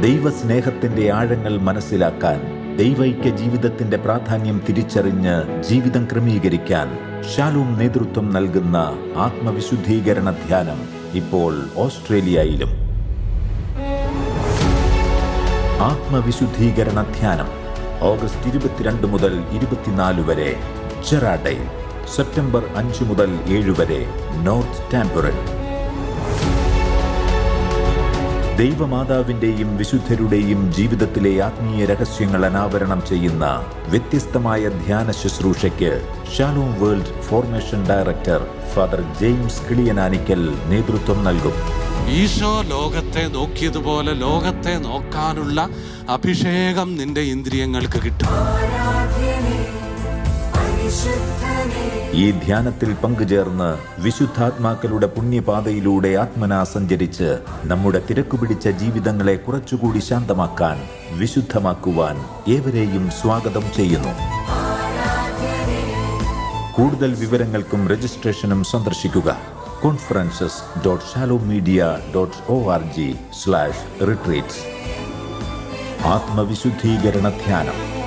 ദൈവസ്നേഹത്തിന്റെ ആഴങ്ങൾ മനസ്സിലാക്കാൻ ദൈവൈക്യ ജീവിതത്തിന്റെ പ്രാധാന്യം തിരിച്ചറിഞ്ഞ് ജീവിതം ക്രമീകരിക്കാൻ ഷാലൂം നേതൃത്വം നൽകുന്ന ആത്മവിശുദ്ധീകരണ ധ്യാനം ഇപ്പോൾ ഓസ്ട്രേലിയയിലും. ആത്മവിശുദ്ധീകരണ ധ്യാനം ഓഗസ്റ്റ് ഇരുപത്തിരണ്ട് മുതൽ ഇരുപത്തിനാല് വരെ ജെറാഡൈ സെപ്റ്റംബർ അഞ്ച് മുതൽ ഏഴ് വരെ നോർത്ത് ടാമ്പറൻ ദൈവമാതാവിന്റെയും വിശുദ്ധരുടെയും ജീവിതത്തിലെ ആത്മീയ രഹസ്യങ്ങൾ അനാവരണം ചെയ്യുന്ന വ്യത്യസ്തമായ ധ്യാന ശുശ്രൂഷയ്ക്ക് Shalom World formation director Father James Kiliyananikkal നേതൃത്വം നൽകും. ഈശോ ലോകത്തെ നോക്കിയതുപോലെ ലോകത്തെ നോക്കാനുള്ള അഭിഷേകം നിന്റെ ഇന്ദ്രിയങ്ങൾക്ക് കിട്ടും. ഈ ധ്യാനത്തിൽ പങ്കുചേർന്ന് വിശുദ്ധാത്മാക്കളുടെ പുണ്യപാതയിലൂടെ ആത്മനാ സഞ്ചരിച്ച് നമ്മുടെ തിരക്കുപിടിച്ച ജീവിതങ്ങളെ കുറച്ചുകൂടി ശാന്തമാക്കാൻ വിശുദ്ധമാക്കുവാൻ ഏവരെയും സ്വാഗതം ചെയ്യുന്നു. കൂടുതൽ വിവരങ്ങൾക്കും രജിസ്ട്രേഷനും സന്ദർശിക്കുക. Conferences dot shalom media dot O R G slash retreats ആത്മവിശുദ്ധീകരണ ധ്യാനം.